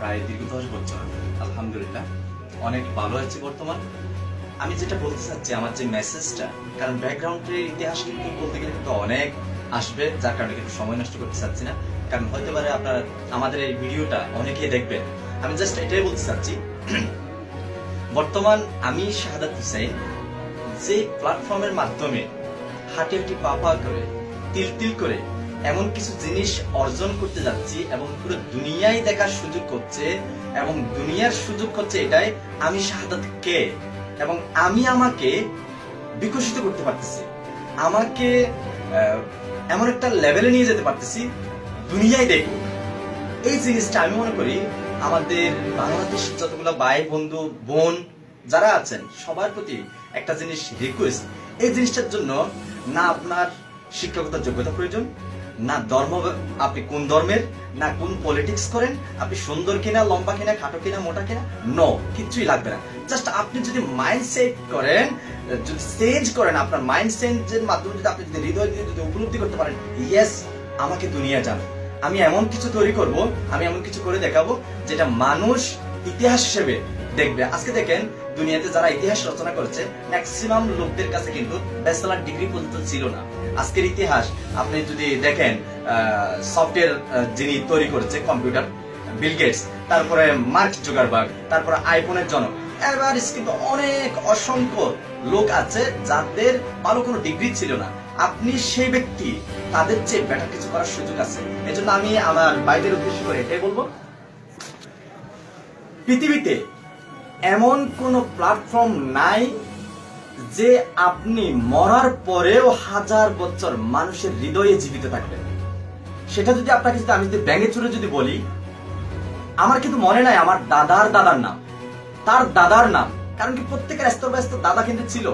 প্রায় দীর্ঘ দশ বছর। আলহামদুলিল্লাহ। অনেক ভালো আছি বর্তমান। আমি যেটা বলতে চাচ্ছি, আমার যে মেসেজটা কারণ ব্যাকগ্রাউন্ডের ইতিহাস কিন্তু বলতে গেলে কিন্তু অনেক আসবে, যার কারণে কিন্তু সময় নষ্ট করতে চাচ্ছি না। কারণ হতে পারে আপনার, আমাদের এই ভিডিওটা অনেকেই দেখবেন। আমি জাস্ট এটাই বলতে চাচ্ছি। বর্তমান আমি শাহাদাত হুসাইন যে প্ল্যাটফর্মের মাধ্যমে হাঁটি হাঁটি পা পা করে, তিল তিল করে এমন কিছু জিনিস অর্জন করতে যাচ্ছি এবং পুরো দুনিয়ায় দেখার সুযোগ হচ্ছে এবং দুনিয়ার সুযোগ হচ্ছে এটাই আমি শাহাদাত কে? এবং আমি আমাকে বিকশিত করতে পারতেছি। আমাকে এমন একটা লেভেলে নিয়ে যেতে পারতেছি দুনিয়ায় দেখুক। এই জিনিসটা আমি মনে করি আমাদের বাংলাদেশ যতগুলো ভাই, বন্ধু, বোন যারা আছেন, সবার প্রতি একটা জিনিস রিকোয়েস্ট এই জিনিসটার জন্য না আপনার শিক্ষকতার যোগ্যতা প্রয়োজন না ধর্ম আপনি কোন ধর্মের, না কোন পলিটিক্স করেন, আপনি সুন্দর কিনা, লম্বা কিনা, খাটো কিনা, মোটা কিনা নো কিছুই লাগবে না। জাস্ট আপনি যদি মাইন্ড সেট করেন, যদি চেঞ্জ করেন আপনার মাইন্ড চেঞ্জের মাধ্যমে যদি আপনি যদি হৃদয় দিয়ে যদি উপলব্ধি করতে পারেন ইয়েস আমাকে দুনিয়া জানে আমি এমন কিছু তৈরি করব, আমি এমন কিছু করে দেখাবো, যেটা মানুষ ইতিহাস হিসেবে দেখবে। আজকে দেখেন দুনিয়াতে যারা ইতিহাস রচনা করেছে ম্যাক্সিমাম লোকদের কাছে কিন্তু ব্যাচেলার ডিগ্রি পর্যন্ত ছিল না। আজকের ইতিহাস, আপনি যদি দেখেন সফটওয়্যার যিনি তৈরি করেছে কম্পিউটার বিল গেটস তারপরে মার্ক জুগারবার্গ তারপরে আইফোনের জনক এবার কিন্তু অনেক অসংখ্য লোক আছে যাদের ভালো কোনো ডিগ্রি ছিল না। আপনি সেই ব্যক্তি, তাদের চেয়ে বেটার কিছু করার সুযোগ আছে। এজন্য আমি আমার বাইরের উদ্দেশ্য করে এটাই বলব। পৃথিবীতে এমন কোন প্ল্যাটফর্ম নাই যে আপনি মরার পরেও হাজার বছর মানুষের হৃদয়ে জীবিত থাকবেন। সেটা যদি আপনাকে যদি আমি যদি ব্যাঙে চুরে যদি বলি, আমার কিন্তু মনে নাই আমার দাদার দাদার নাম। তার দাদার নাম। কারণ কি প্রত্যেকের স্তর ব্যস্ত দাদা কিন্তু ছিল।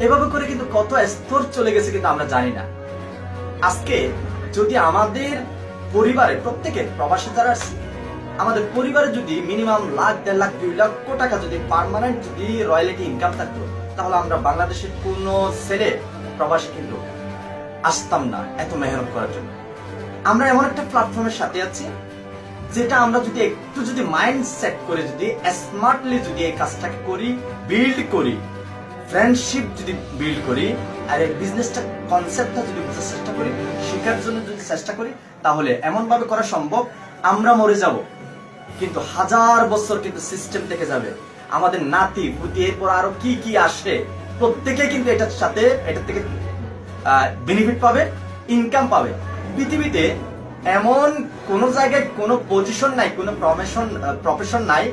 এভাবে করে কিন্তু কত স্তর চলে গেছে কিন্তু আমরা জানি না। আজকে যদি আমাদের পরিবারে প্রত্যেকের প্রবাসী যারা আমাদের পরিবারে যদি মিনিমাম লাখ, দেড় লাখ, দুই লক্ষ টাকা যদি পার্মানেন্ট যদি রয়্যালিটি ইনকাম থাকতো, তাহলে আমরা বাংলাদেশের কোন ছেলে প্রবাসী কিন্তু আসতাম না এত মেহনত করার জন্য। আমরা এমন একটা প্ল্যাটফর্মের সাথে আছি, যেটা আমরা যদি একটু যদি মাইন্ড সেট করে যদি স্মার্টলি যদি এই কাজটাকে করি বিল্ড করি ফ্রেন্ডশিপ যদি বিল্ড করি, আর এই বিজনেসটা কনসেপ্টটা যদি বুঝার চেষ্টা করি, শেখার জন্য যদি চেষ্টা করি, তাহলে এমন ভাবে করা সম্ভব, আমরা মরে যাব। কিন্তু হাজার বছর কিন্তু সিস্টেম থেকে যাবে। আমাদের নাতি, পুতি, এরপর আরও কি কি আসে প্রত্যেকে কিন্তু এটার সাথে, এটার থেকে বেনিফিট পাবে ইনকাম পাবে। পৃথিবীতে এমন কোন জায়গায় কোনো পজিশন নাই, কোনো প্রফেশন প্রফেশন নাই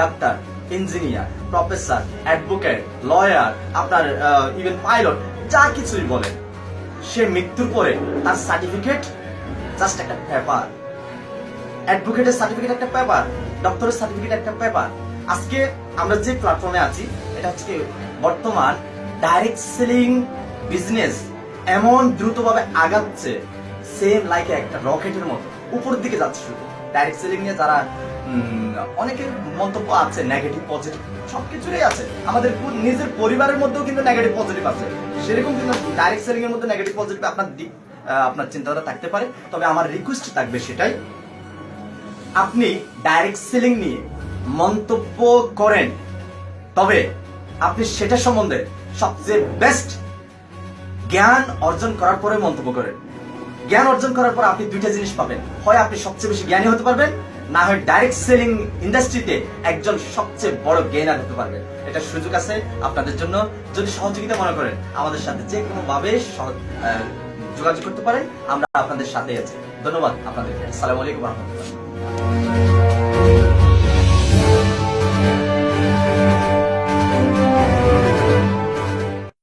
doctor engineer professor advocate lawyer আপনার ইভেন পাইলট যা কিছুই বলেন, সে মৃত্যুর পরে তার সার্টিফিকেট জাস্ট একটা পেপার অ্যাডভোকেটের সার্টিফিকেট একটা পেপার ডক্টরের সার্টিফিকেট একটা পেপার আজকে আমরা যে প্ল্যাটফর্মে আছি, এটা হচ্ছে বর্তমান ডাইরেক্ট সেলিং বিজনেস এমন দ্রুতভাবে আগাচ্ছে সেম লাইক একটা রকেটের মতো। উপরের দিকে যাচ্ছে শুধু। ডাইরেক্ট সেলিং নিয়ে যারা অনেকের মন্তব্য আছে নেগেটিভ পজিটিভ সবকিছুরই আছে। আমাদের নিজের পরিবারের মধ্যেও কিন্তু নেগেটিভ পজিটিভ আছে। সেরকম কিন্তু ডাইরেক্ট সেলিং এর মধ্যে নেগেটিভ পজিটিভ আপনার আপনার চিন্তাধারা থাকতে পারে। তবে আমার রিকোয়েস্ট থাকবে সেটাই আপনি ডাইরেক্ট সেলিং নিয়ে মন্তব্য করেন। তবে আপনি সেটা সম্বন্ধে সবচেয়ে বেস্ট জ্ঞান অর্জন করার পরে মন্তব্য করেন। জ্ঞান অর্জন করার পর আপনি দুইটা জিনিস পাবেন। হয় আপনি সবচেয়ে বেশি জ্ঞানী হতে পারবেন, না হয় ডাইরেক্ট সেলিং ইন্ডাস্ট্রিতে একজন সবচেয়ে বড় গেইনার হতে পারবেন। এটা সুযোগ আছে আপনাদের জন্য। যদি সহযোগিতা মনে করেন, আমাদের সাথে যে কোনো ভাবে যোগাযোগ করতে পারেন। আমরা আপনাদের সাথে আছি। ধন্যবাদ আপনাদেরকে। আসসালামু আলাইকুম রহমতুল্লাহ। Música